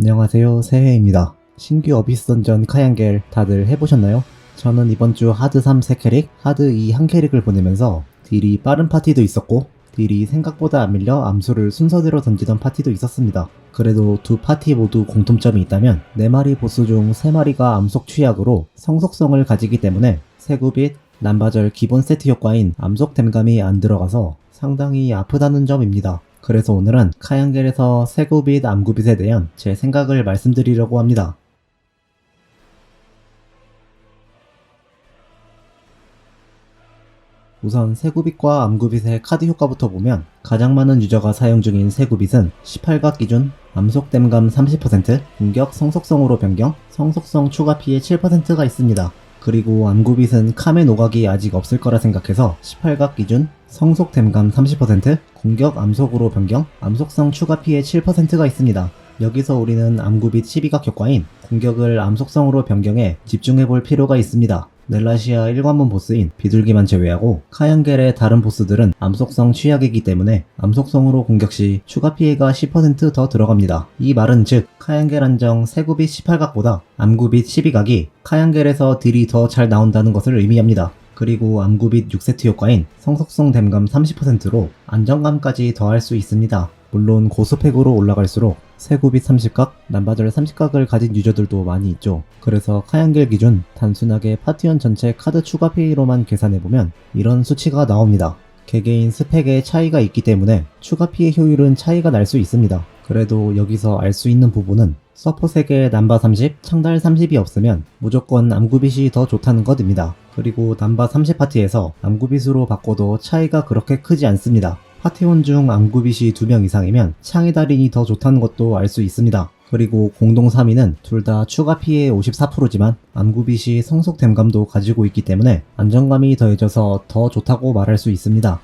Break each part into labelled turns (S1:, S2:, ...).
S1: 안녕하세요 새해입니다 신규 어비스 던전 카양겔 다들 해보셨나요? 저는 이번 주 하드 3 3캐릭, 하드 2 1캐릭을 보내면서 딜이 빠른 파티도 있었고 딜이 생각보다 안 밀려 암수를 순서대로 던지던 파티도 있었습니다. 그래도 두 파티 모두 공통점이 있다면 4마리 보스 중 3마리가 암속 취약으로 성속성을 가지기 때문에 세구빛, 남바절 기본 세트 효과인 암속 댐감이 안 들어가서 상당히 아프다는 점입니다. 그래서 오늘은 카양겔에서 세구빛, 암구빛에 대한 제 생각을 말씀드리려고 합니다. 우선 세구빛과 암구빛의 카드 효과부터 보면 가장 많은 유저가 사용 중인 세구빛은 18각 기준 암속 댐감 30%, 공격 성속성으로 변경, 성속성 추가 피해 7%가 있습니다. 그리고 암구빛은 카멘 오각이 아직 없을 거라 생각해서 18각 기준 성속 댐감 30%, 공격 암속으로 변경, 암속성 추가 피해 7%가 있습니다. 여기서 우리는 암구빛 12각 효과인 공격을 암속성으로 변경해 집중해 볼 필요가 있습니다. 넬라시아 1관문 보스인 비둘기만 제외하고 카양겔의 다른 보스들은 암속성 취약이기 때문에 암속성으로 공격 시 추가 피해가 10%더 들어갑니다. 이 말은 즉 카양겔 한정 세구빛 18각보다 암구빛 12각이 카양겔에서 딜이 더 잘 나온다는 것을 의미합니다. 그리고 암구빛 6세트 효과인 성속성 댐감 30%로 안정감까지 더할 수 있습니다. 물론 고스펙으로 올라갈수록 세구빛 30각, 남바절 30각을 가진 유저들도 많이 있죠. 그래서 카양겔 기준 단순하게 파티원 전체 카드 추가 피해로만 계산해보면 이런 수치가 나옵니다. 개개인 스펙에 차이가 있기 때문에 추가 피해 효율은 차이가 날 수 있습니다. 그래도 여기서 알 수 있는 부분은 서포 3개 남바 30, 창달 30이 없으면 무조건 암구빛이 더 좋다는 것입니다. 그리고 남바 30 파티에서 암구빛으로 바꿔도 차이가 그렇게 크지 않습니다. 파티원 중 암구빛이 2명 이상이면 창의 달인이 더 좋다는 것도 알 수 있습니다. 그리고 공동 3위는 둘 다 추가 피해 54%지만 암구빛이 성속 댐감도 가지고 있기 때문에 안정감이 더해져서 더 좋다고 말할 수 있습니다.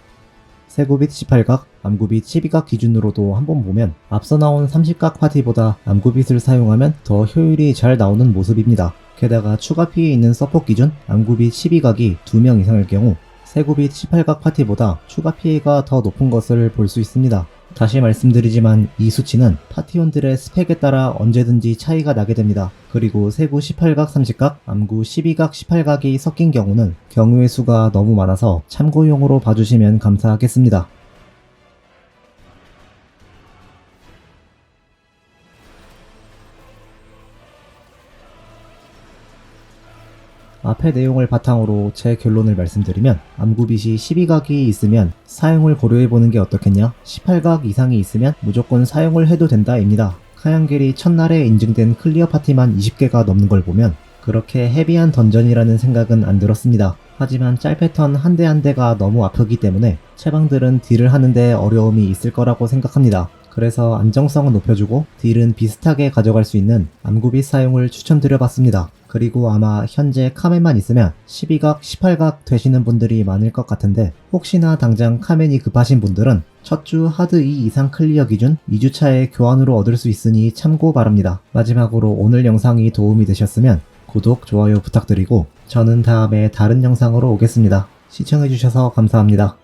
S1: 세구빛 18각, 암구빛 12각 기준으로도 한번 보면 앞서 나온 30각 파티보다 암구빛을 사용하면 더 효율이 잘 나오는 모습입니다. 게다가 추가 피해 있는 서포 기준 암구빛 12각이 2명 이상일 경우 세구빛 18각 파티보다 추가 피해가 더 높은 것을 볼 수 있습니다. 다시 말씀드리지만 이 수치는 파티원들의 스펙에 따라 언제든지 차이가 나게 됩니다. 그리고 세구 18각 30각, 암구 12각 18각이 섞인 경우는 경우의 수가 너무 많아서 참고용으로 봐주시면 감사하겠습니다. 앞의 내용을 바탕으로 제 결론을 말씀드리면 암구빛이 12각이 있으면 사용을 고려해보는 게 어떻겠냐? 18각 이상이 있으면 무조건 사용을 해도 된다입니다. 카양겔이 첫날에 인증된 클리어 파티만 20개가 넘는 걸 보면 그렇게 헤비한 던전이라는 생각은 안 들었습니다. 하지만 짤 패턴 한 대 한 대가 너무 아프기 때문에 채방들은 딜을 하는데 어려움이 있을 거라고 생각합니다. 그래서 안정성은 높여주고 딜은 비슷하게 가져갈 수 있는 암구빛 사용을 추천드려봤습니다. 그리고 아마 현재 카멘만 있으면 12각, 18각 되시는 분들이 많을 것 같은데 혹시나 당장 카멘이 급하신 분들은 첫 주 하드 2 이상 클리어 기준 2주차에 교환으로 얻을 수 있으니 참고 바랍니다. 마지막으로 오늘 영상이 도움이 되셨으면 구독, 좋아요 부탁드리고 저는 다음에 다른 영상으로 오겠습니다. 시청해주셔서 감사합니다.